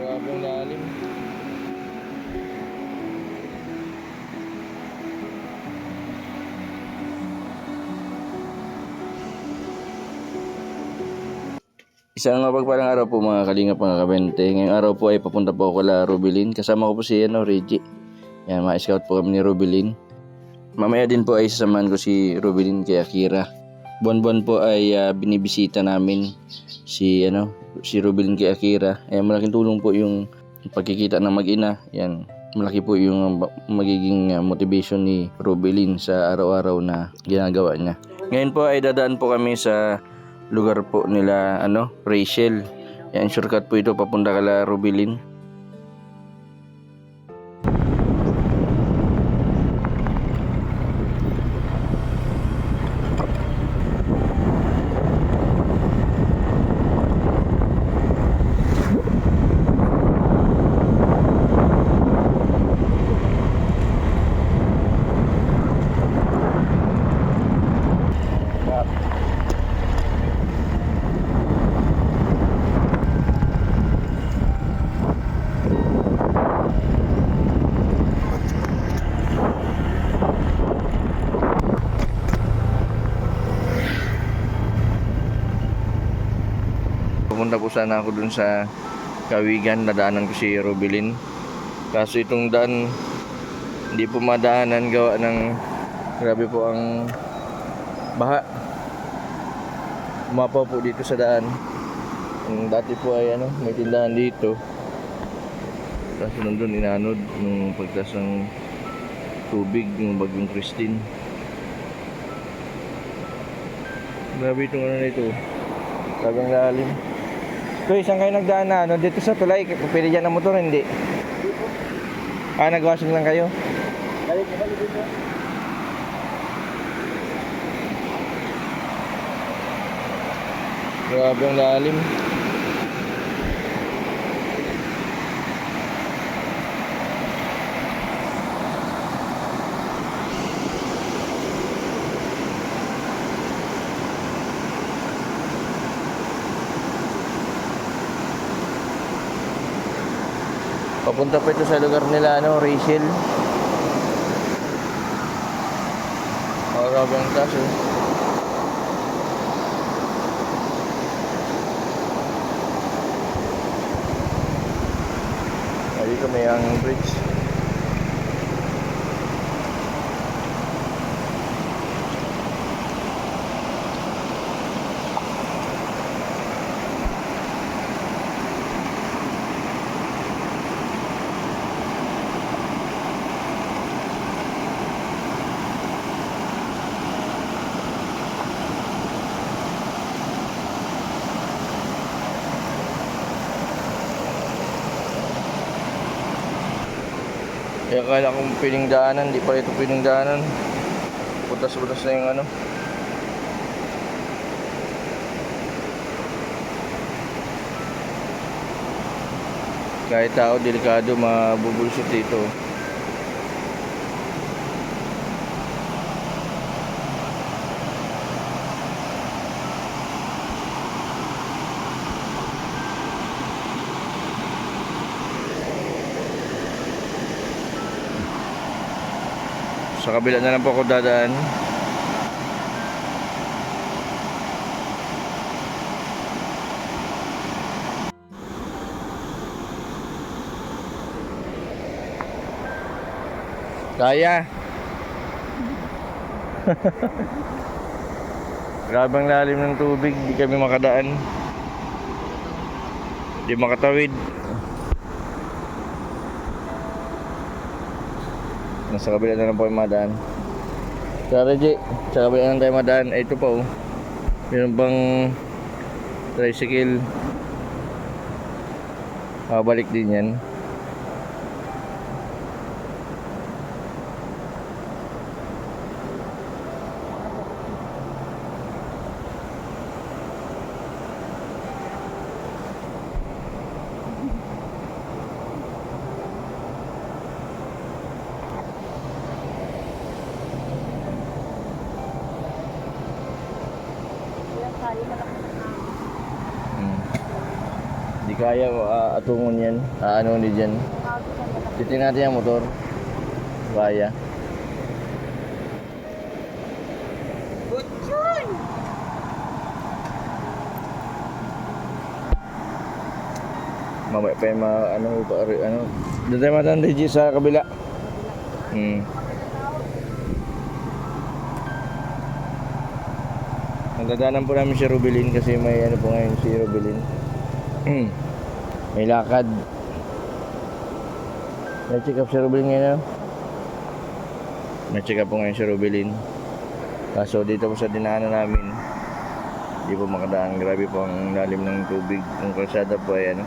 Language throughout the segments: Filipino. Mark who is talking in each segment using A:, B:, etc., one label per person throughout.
A: Grabe ang lalim. Isang mapagpalang araw po mga kalinga mga kabente. Ngayong araw po ay papunta po ako kala Rubilin. Kasama ko po si ano, Reggie. Yan, ma-scout po kami ni Rubilin. Mamaya din po ay sasamahan ko si Rubilin kay Akira. Buwan-buwan po ay ah, binibisita namin si ano si Rubilin kay Akira. Ayan, malaking tulong po yung pagkikita ng mag-ina. Yan, malaki po yung magiging ah, motivation ni Rubilin sa araw-araw na ginagawa niya. Ngayon po ay dadaan po kami sa lugar po nila ano, Rachel. Yan, shortcut po ito papunta kala Rubilin. Pupunta po sana ako dun sa Kawigan, nadaanan ko si Rubilin. Kaso itong daan, hindi po madaanan gawa ng grabe po ang baha. Umapaw po dito sa daan. Yung dati po ay ano, may tindahan dito. Tapos nandun inanod nung pagtas ng tubig ng bagyong Christine. Grabe itong ano na ito. Tagang lalim. Kuya, saan kayo nagdaan na? Ano, dito sa tulay, pwede dyan ang motor, hindi? Ah, nag-washing lang kayo?
B: Balik, balik dito.
A: Grabe ang lalim. Papunta pa ito sa lugar nila, ano, Rachel. Oh, grabe ang taas. Ah, dito may ang bridge. Kaya akala kong piling daanan, di pala ito piling daanan. Butas-butas na yung ano. Kahit tao, delikado, mabubulsot dito. Kabila na lang po ako dadaan. Kaya. Grabe ang lalim ng tubig, di kami makadaan. Di makatawid. Nasa kabila na lang po yung madaan. Sa Reggie, sa kabila na lang tayo madaan. Ay, ito pa oh. Meron bang tricycle. Babalik din yan. Kaya uh, atungon yan. Ah, ano ni dyan. Titingnan natin yung motor. Kaya.
C: Butchon!
A: Mamaya pa yung mga ano, pa, ano. Doon tayo matan Reggie sa kabila. Hmm. Nagdadaanan po namin si Rubilin kasi may ano po ngayon si Rubilin. May lakad. May check up si Rubilin ngayon. ano? May check up po ngayon si Rubilin. Kaso dito po sa dinaanan namin, hindi po makadaan. Grabe po ang lalim ng tubig. Yung kalsada po ay ano.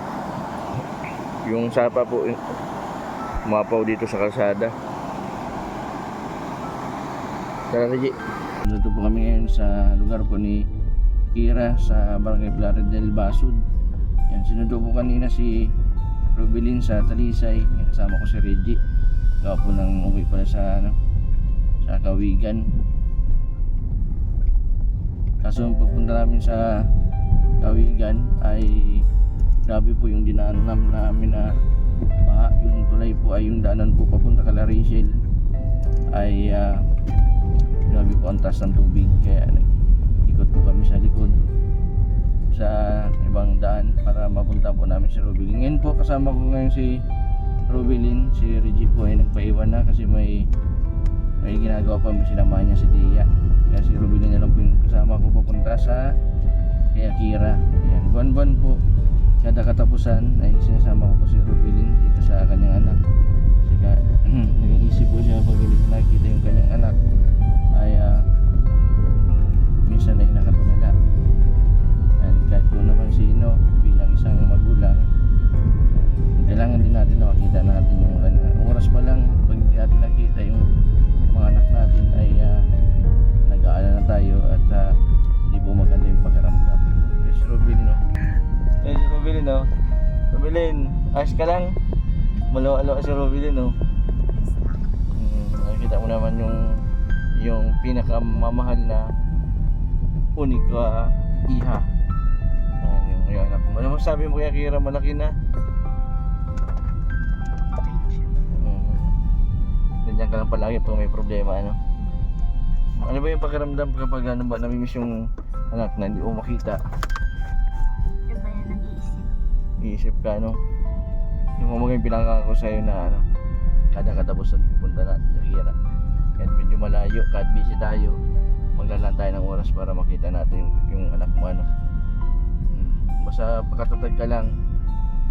A: Yung sapa po, eh, umapaw dito sa kalsada. Tara, Reggie. Dito po kami ngayon sa lugar po ni Kira sa Barangay Plarid del Basud. Yan, sinundo po kanina si Rubilin sa Talisay. Kasama ko si Reggie. Gawa po ng uwi pala sa, ano, sa Kawigan. Kaso yung pagpunta namin sa Kawigan ay grabe po yung dinaanan nam- namin na baha. Yung tulay po ay yung daanan po papunta kala Rachel ay ah, grabe po ang taas ng tubig kaya ikot po kami sa likod sa ibang daan mapunta po namin si Rubilin. Ngayon po kasama ko ngayon si Rubilin, si Reggie po ay nagpaiwan na kasi may may ginagawa pa may sinamahan niya si Tia. Kaya si Rubilin na lang po yung kasama ko papunta sa kay Akira. Ayan, buwan-buwan po kada katapusan ay sinasama ko po si Rubilin dito sa kanyang anak. Kasi ka, nag-iisip po siya pag nakikita yung kanyang anak ay ah, minsan ay nakatulala. And kahit po naman sino bilang isang ayos ka lang? Malo-alo si Rubilin, no? Mm, nakikita mo naman yung yung pinakamamahal na unika iha. Ayan, yung, yung anak mo. Ano masabi mo kaya Kira malaki na? Ganyan ka lang palagi pag may problema, ano? Ano ba yung pakiramdam kapag ano ba namimiss yung anak na hindi mo makita?
C: Iba yan nag-iisip.
A: Iisip ka, ano? Yung mga yung pinangako sa'yo na ano, kada katapusan pupunta natin sa Kira. Kahit medyo malayo, kahit busy tayo, maglalaan tayo ng oras para makita natin yung, yung anak mo, ano. Hmm. Basta pakatatag ka lang,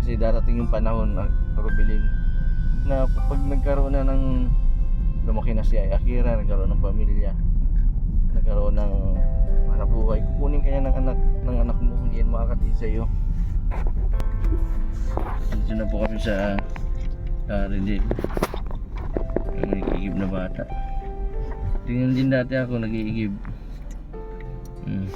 A: kasi darating yung panahon na Rubilin na pag nagkaroon na ng lumaki na si Akira, nagkaroon ng pamilya, nagkaroon ng hanap buhay, kukunin kanya ng anak ng anak mo, hindi yan makakatid sa iyo. Dito na po kami sa uh, Redil. Yung nag-iigib na bata. Tingnan din dati ako nag-iigib. Hmm.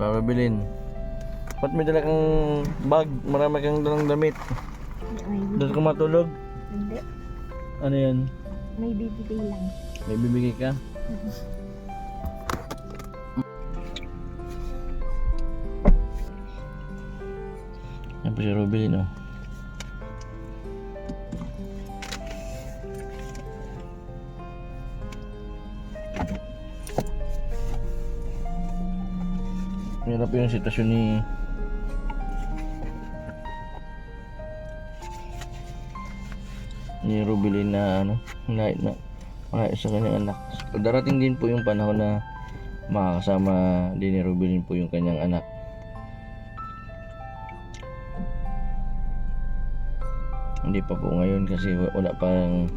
A: Papabilin. Ba't may dala kang bag? Marami kang dalang damit.
C: May
A: Doon ka matulog?
C: Hindi.
A: Ano yan?
C: May bibigay lang.
A: May bibigay ka? Yan po si Rubilin oh. Hirap yung sitwasyon ni ni Rubilin na ano, na, na mga sa kanyang anak. Darating din po yung panahon na makakasama din ni Rubilin po yung kanyang anak. Hindi pa po ngayon kasi wa- wala pang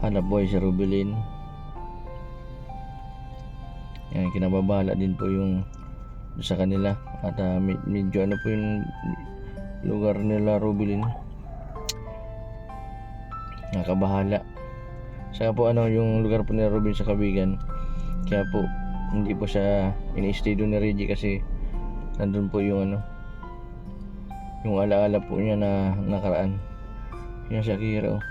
A: hanap buhay si Rubilin. Yan, kinababahala din po yung sa kanila at med- medyo ano po yung lugar nila Rubilin nakabahala saka po ano yung lugar po ni Robin sa Kabigan kaya po hindi po siya ini-stay doon ni Reggie kasi nandun po yung ano yung alaala po niya na nakaraan. Yan si Akira oh.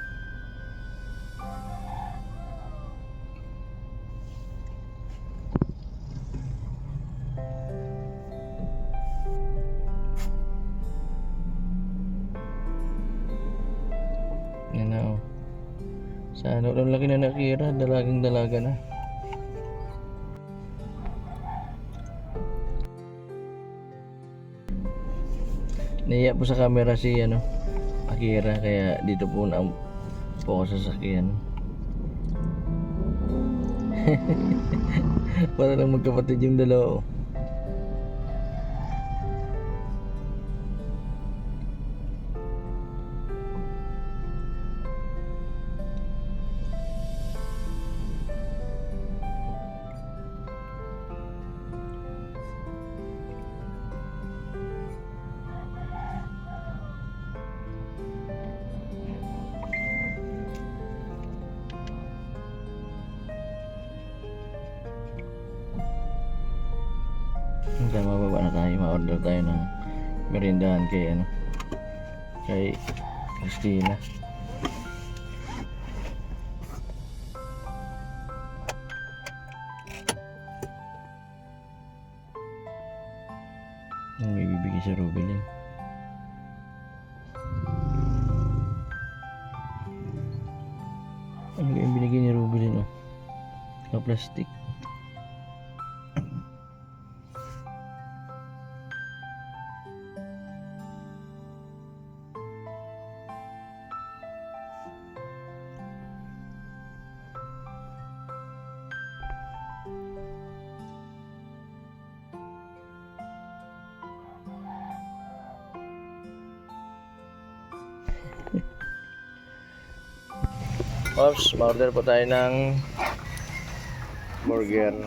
A: Po sa camera si ano, Akira kaya dito po na po ako sa sasakyan. Para lang magkapatid yung dalawa. Ma-order tayo ng merindahan kay ano kay Christina. Ang may bibigay sa Rubilin. Ano yung binigay ni Rubilin oh? Na plastic. Ops, ma-order po tayo ng burger.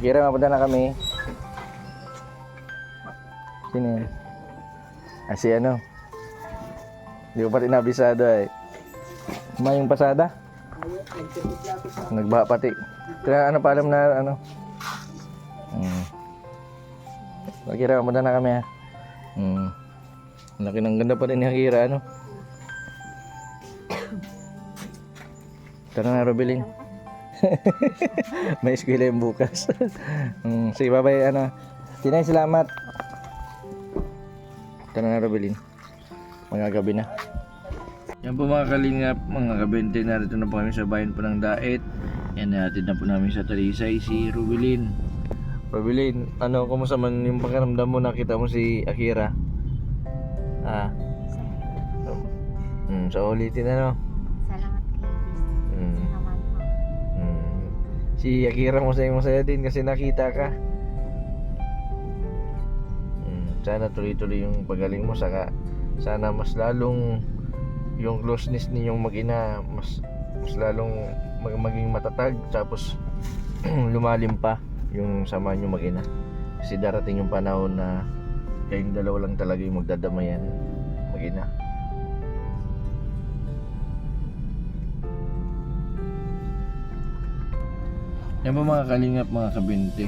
A: Kira, mapunta na kami. Sino yan? Ah, si ano? Hindi ko pati nabisado ay. Mayong pasada? Nagbaha pati. Kaya ano pa alam na ano? Hmm. Kira, mapunta na kami ha. Hmm. Ang Laki ng ganda pa rin ni Akira, ano? Tara na, Robilin. May eskwela yung bukas. mm, sige, bye-bye, ano. Tinay, salamat. Tara na, Robilin. Mga gabi na. Yan po mga kalingap, mga kabente, narito na po kami sa bayan po ng Daet. Yan, natin na po namin sa Talisay si Rubilin. Rubilin, ano, kumusta man yung pakiramdam mo, nakita mo si Akira? Ah, mm, sa ulitin ano.
C: Salamat kay Jesus.
A: Mm. Si Akira masaya masaya din kasi nakita ka. Mm. Sana tuloy-tuloy yung pagaling mo saka sana mas lalong yung closeness ninyong mag-ina mas mas lalong mag- maging matatag tapos lumalim pa yung sama nyo mag-ina. Kasi darating yung panahon na kayong dalawa lang talaga yung magdadamayan mag-ina. Yan po mga kalingap, mga kabinte.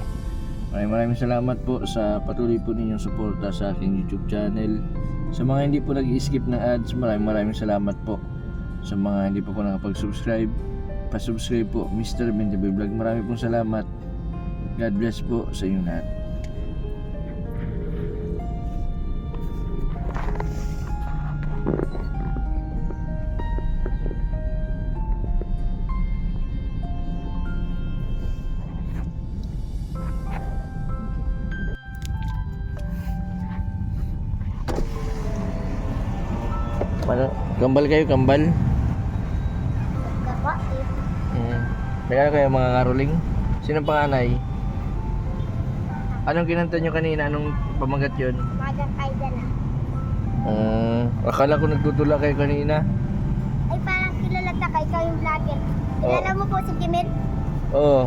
A: Maraming maraming salamat po sa patuloy po ninyong suporta sa aking YouTube channel. Sa mga hindi po nag-skip ng ads, maraming maraming salamat po. Sa mga hindi pa po nakapag-subscribe, pasubscribe po Mr. Benjabe Vlog. Marami pong salamat. God bless po sa inyong lahat. Kambal kayo, kambal?
C: Gapa, eh.
A: Mm. Kaya kayo mga ngaruling? Sino panganay? Anong kinanta nyo kanina? Anong pamagat yun?
C: Magang kayo dyan ah.
A: Uh, akala ko nagtutula kayo kanina.
C: Ay, parang kilala ta kayo, ikaw yung vlogger. Kilala mo po si Jimel?
A: Oo.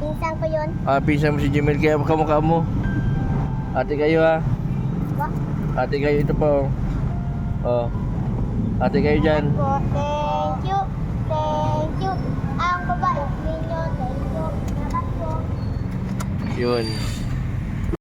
C: Pinsan ko yun.
A: Ah, pinsan mo si Jimel kaya kamukha mo. Ate kayo ha.
C: Ba?
A: Ate kayo ito po. Oh. Ate kayo dyan.
C: Thank you. Thank you. Ang babae ninyo, thank you.
A: Yun.